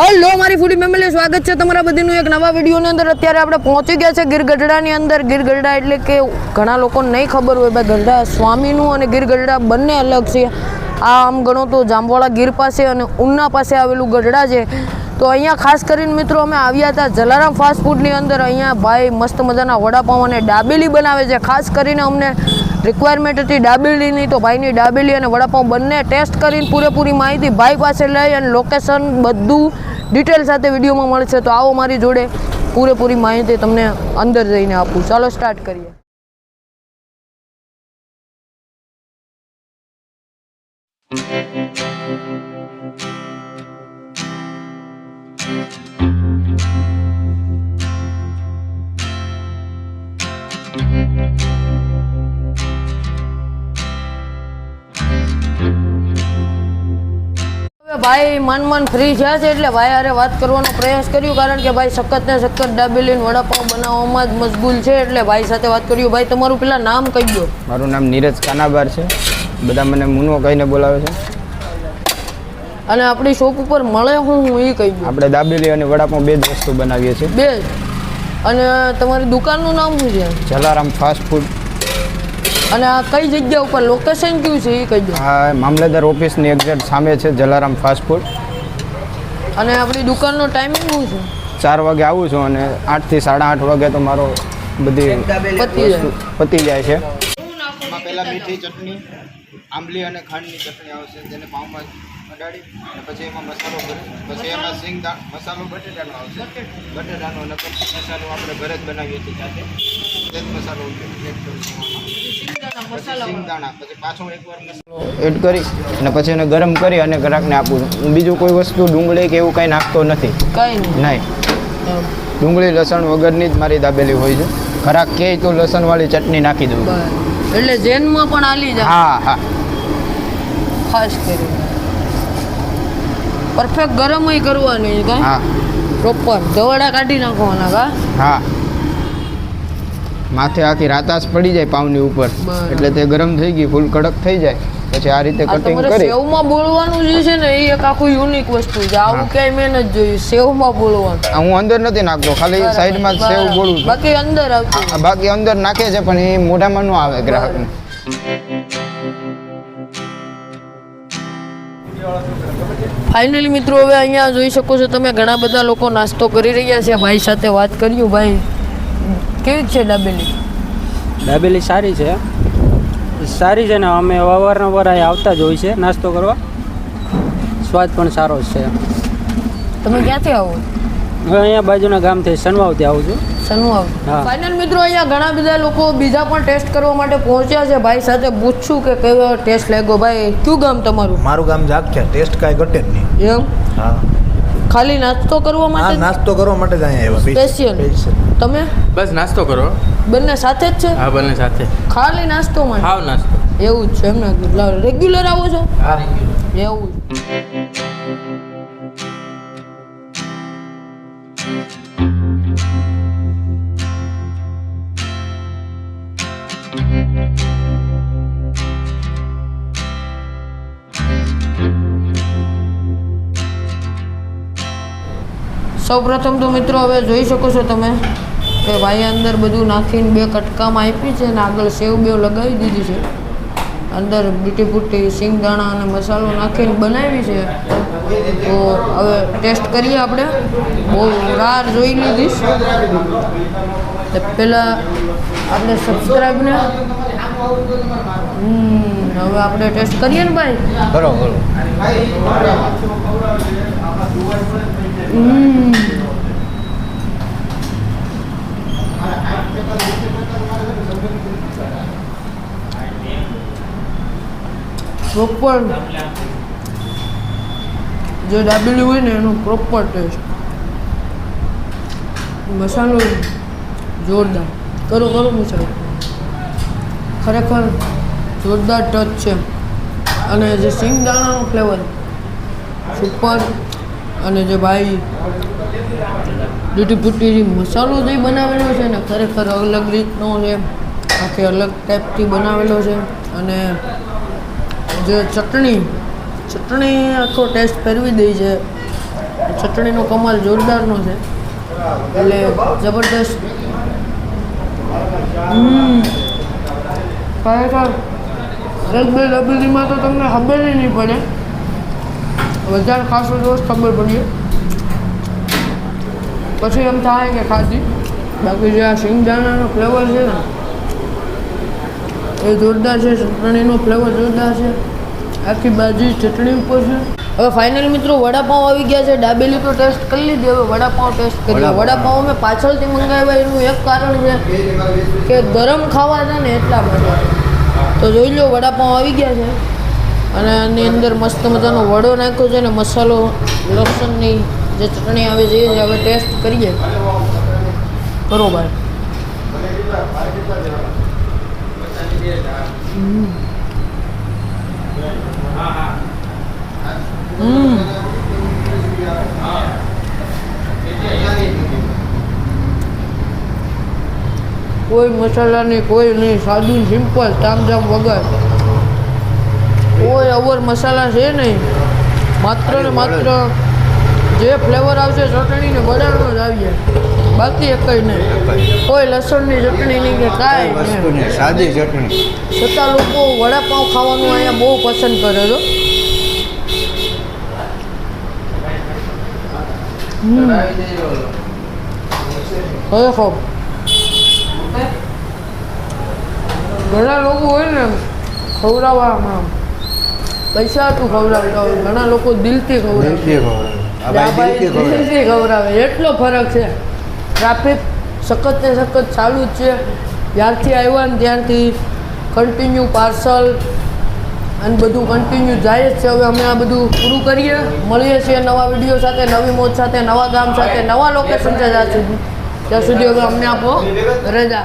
Hello, મારી ફૂડી family સ્વાગત છે તમારા બધીનું એક નવા વિડીયોની અંદર. અત્યારે આપણે પહોંચી ગયા છે ગીર ગઢડાની અંદર. ગીર ગઢડા એટલે કે ઘણા લોકોને નહીં ખબર હોય, ભાઈ, ગઢડા સ્વામીનું અને ગીરગઢડા બંને અલગ છે. આ આમ ગણો તો જામવાળા ગીર પાસે અને ઉના પાસે આવેલું ગઢડા છે. તો અહીંયા ખાસ કરીને મિત્રો અમે આવ્યા હતા જલારામ ફાસ્ટ ફૂડની અંદર. અહીંયા ભાઈ મસ્ત મજાના વડાપાઉં અને દાબેલી બનાવે છે. ખાસ કરીને અમને રિક્વાયરમેન્ટ હતી દાબેલીની તો ભાઈની દાબેલી અને વડાપાઉં બંને ટેસ્ટ કરીને પૂરેપૂરી માહિતી ભાઈ પાસે લઈ અને લોકેશન બધું ડિટેલ સાથે વિડીયોમાં મળશે તો આવો મારી જોડે પૂરેપૂરી માહિતી તમને અંદર જઈને આપું. ચાલો સ્ટાર્ટ કરીએ. હવે ભાઈ મન મન ફ્રી થયા છે એટલે ભાઈ હારે વાત કરવાનો પ્રયાસ કર્યો કારણ કે ભાઈ સખત ને સખત દાબેલી વડાપાવ વડાપાઉં બનાવવામાં જ મશગુલ છે એટલે ભાઈ સાથે વાત કર્યું. ભાઈ તમારું પેલા નામ કહી દો. મારું નામ નીરજ કાનાબાર છે. બધા મને મુનો કહીને બોલાવે છે. અને આપણી શોપ ઉપર મળે હું હું એ કહી દઉં. આપણે દાબેલી અને વડાપાઉં બે જ વસ્તુ બનાવીએ છીએ. બે અને તમારી દુકાનનું નામ શું છે? જલારામ ફાસ્ટ ફૂડ અને આ કઈ જગ્યા ઉપર? લોકેશન કયું છે એ કહી દો આ મામલેદાર ઓફિસની એક્ઝેક્ટ સામે છે જલારામ ફાસ્ટ ફૂડ અને આપણી દુકાનનો ટાઈમિંગ શું છે? ચાર વાગે આવું છું અને આઠથી સાડા આઠ વાગે તો મારો બધી પતી જાય. પતી જાય છે. પહેલાં મીઠી ચટણી આંબલી અને ખાંડની ચટણી આવશે જેને પાઉંમાં અને પછી એમાં મસાલો પછી એમાં સિંગ મસાલો બટેટાનો આવશે. બટેટાનો અને પછી મસાલો આપણે ઘરે જ બનાવીએ છીએ જાતે. તે જ મસાલો એડ કરીશું પછી સિંગદાણા. પછી પાછો એકવાર મસાલો. એડ કરી અને પછી એને ગરમ કરી અને ગ્રાહકને આપું. છું બીજું કોઈ વસ્તુ ડુંગળી કે એવું કાંઈ નાખતો નથી. કંઈ નહીં. ડુંગળી લસણ વગરની જ મારી દાબેલી હોય છે. ખરાક કે તો લસણવાળી ચટણી નાખી દઉં. બરાબર. એટલે જેનમાં પણ આલી જાય હા હા. ખાસ કરીને. પરફેક્ટ ગરમ ય કરવાની કાંઈ. હા. પ્રોપર ધવાડા કાઢી નાખવાના કા? હા. માથે આખી રાતાસ પડી જાય પાવની ઉપર. એટલે તે ગરમ થઈ ગઈ ફૂલ કડક થઈ જાય. પછી આ રીતે કટિંગ કરી. સેવમાં બોલવાનું જે છે ને એ એક આખું યુનિક વસ્તુ છે. આવું ક્યાંય મેં નથી જોયું. સેવમાં બોલવાનું હું અંદર નથી નાખતો ખાલી સાઈડમાં સેવ બોલું છું. બાકી અંદર આવતું બાકી અંદર નાખે છે પણ એ મોઢામાં ન આવે ગ્રાહકને. ફાઇનલી મિત્રો હવે અહીંયા જોઈ શકો છો તમે ઘણા બધા લોકો નાસ્તો કરી રહ્યા છે. ભાઈ સાથે વાત કર્યું ભાઈ. કેવી છે દાબેલી દાબેલી સારી છે. સારી છે ને અમે અવારનવાર અહીં આવતા જ હોય છે નાસ્તો કરવા. સ્વાદ પણ સારો છે. તમે ક્યાંથી આવો? હવે અહીંયા બાજુના ગામથી સનવાવથી આવું છું. સનુ આવે. ફાઇનલ મિત્રો અહીંયા ઘણા બધા લોકો બીજા પણ ટેસ્ટ કરવા માટે પહોંચ્યા છે. ભાઈ સાથે પૂછશું કે કેવો ટેસ્ટ લાગ્યો. ભાઈ કયું ગામ તમારું? મારું ગામ જાગ છે ટેસ્ટ કાંઈ ઘટે જ નહીં. એમ? હા. ખાલી નાસ્તો કરવા માટે નાસ્તો કરવા માટે જ અહીંયા આવ્યા. સ્પેશિયલ. તમે? બસ નાસ્તો કરો. બંને સાથે જ છે? હા બંને સાથે. ખાલી નાસ્તો માટે? હાવ નાસ્તો. એવું જ છે એમને. રેગ્યુલર આવો છો? હા એવું સૌપ્રથમ તો મિત્રો હવે જોઈ શકો છો તમે કે ભાઈ અંદર બધું નાખીને બે કટકામાં આપી છે અને આગળ સેવ બેવ લગાવી દીધી છે. અંદર બીટી બુટી સિંગદાણા અને મસાલો નાખીને બનાવી છે. તો હવે ટેસ્ટ કરીએ આપણે. બહુ રાર જોઈ લીધીશ. તો પહેલાં આપણે સબસ્ક્રાઈબને હમ હવે આપણે ટેસ્ટ કરીએ ને ભાઈ? બરાબર હમ. પ્રોપર જે દાબેલી હોય ને એનો પ્રોપર ટેસ્ટ મસાલો જોરદાર. કરો કરો મસાલો. ખરેખર જોરદાર ટચ છે. અને જે સિંગદાણાનો ફ્લેવર સુપર અને જે ભાઈ પૂટી જે મસાલો જે બનાવેલો છે ને, ખરેખર અલગ રીતનો છે આખી અલગ ટાઈપથી બનાવેલો છે. અને જે ચટણી ચટણી આખો ટેસ્ટ ફેરવી દે છે. ચટણીનો કમાલ જોરદારનો છે. એટલે જબરદસ્ત. ખરેખર એક બે ડબલીમાં તો તમને ખબર નહીં પડે. વધારે ખાસો દોસ્ત ખબર પડીએ પછી એમ થાય કે ખાધી. બાકી જે આ સિંગદાણાનો ફ્લેવર છે ને એ જોરદાર છે ચટણીનો ફ્લેવર જોરદાર છે. આખી બાજી ચટણી ઉપર છે. હવે ફાઇનલ મિત્રો વડાપાઉં આવી ગયા છે ડાબેલી તો ટેસ્ટ કરી લીધી. હવે વડાપાઉં ટેસ્ટ કરી વડાપાઉં. અમે પાછળથી મંગાવ્યા એનું એક કારણ છે કે ગરમ ખાવા છે ને એટલા માટે. તો જોઈ લો વડાપાઉં આવી ગયા છે. અને આની અંદર મસ્ત મજાનો વડો નાખ્યો છે ને મસાલો લસણની જે ચટણી આવે છે એ હવે ટેસ્ટ કરીએ. બરોબર. કોઈ મસાલાની કોઈ નહીં સાદું સિમ્પલ તામઝામ વગર. કોઈ અવર મસાલા છે નહીં. માત્ર ને માત્ર જે ફ્લેવર આવશે ચટણી ને બધાનો જ આવીએ. બાકી એક નહીં. કોઈ લસણની ચટણી નહીં કે કાંઈ સાદી ચટણી. છતાં લોકો વડાપાઉં ખાવાનું અહીંયા બહુ પસંદ કરે છે. હમ. ખરેખર ઘણા લોકો હોય ને ખવડાવવામાં. પૈસા તું ખવડાવતા હોય? ઘણા લોકો દિલથી ખવડાવે. દિલથી ખવડાવે. એટલો ફરક છે. ટ્રાફિક સખત ને સખત ચાલુ જ છે. જ્યારથી આવ્યા ને ત્યારથી કન્ટિન્યુ પાર્સલ અને બધું કન્ટિન્યુ જાય જ છે. હવે અમે આ બધું પૂરું કરીએ. મળીએ છીએ નવા વીડિયો સાથે નવી મોજ સાથે નવા ગામ સાથે નવા લોકેશન સુધી. ત્યાં સુધી હવે અમને આપો. રજા.